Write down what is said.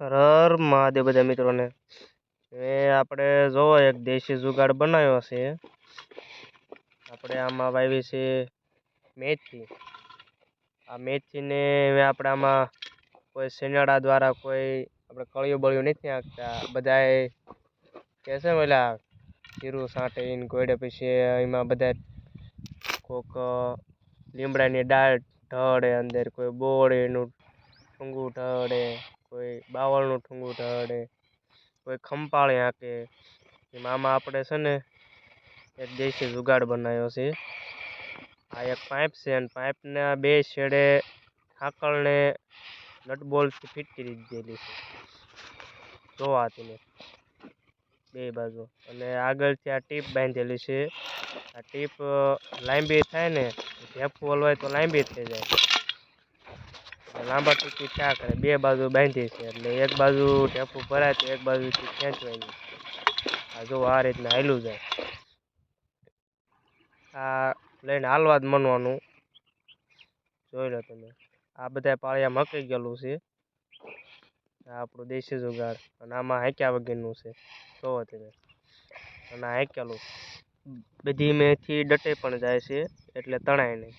હર મહાદેવ બધા મિત્રોને. એ આપણે જોવો એક દેશી જુગાડ બનાવ્યો છે. આપણે આમાં વાવી છે મેથી. આ મેથીને હવે આપણે આમાં કોઈ શિનાળા દ્વારા કોઈ આપણે કળિયું બળિયું નથી નાખતા. બધાએ કહે છે ઓલા જીરું સાંટીને ગોળે પછી એમાં બધા કોક લીમડાની દાળ ઢળે અંદર, કોઈ બોળીનું ઠૂંગું ઢળે. બાવળનું ઠૂંગું ઢળે, કોઈ ખંપાળી હાંકે એમાં આમાં આપણે છે ને, એક દેશી જુગાડ બનાવ્યો છે. આ એક પાઇપ છે અને પાઇપના બે છેડે હાકળને નટબોલ્ટથી ફિટ કરી દીધેલી છે. જોવા તમે બે બાજુ. અને આગળથી આ ટીપ બાંધેલી છે. આ ટીપ લાંબી થાય ને ઝેપ હલવાય તો લાંબી થઈ જાય. લાંબા ટૂંકી થયા કરે. બે બાજુ બાંધી છે એટલે એક બાજુ ટેપુ ભરાય તો એક બાજુથી ખેંચવાય નહીં આ જો આ રીતના હાલું જાય. આ લઈને હાલવા જ મનવાનું. જોઈ લો તમે. આ બધા પાળિયા મકી ગયેલું છે. આ આપણું દેશી જુગાડ અને આમાં હાંક્યા વગરનું છે. જોવો તમે. અને હાંકેલું બધી મેથી ડટે પણ જાય છે. એટલે તણાય નહીં.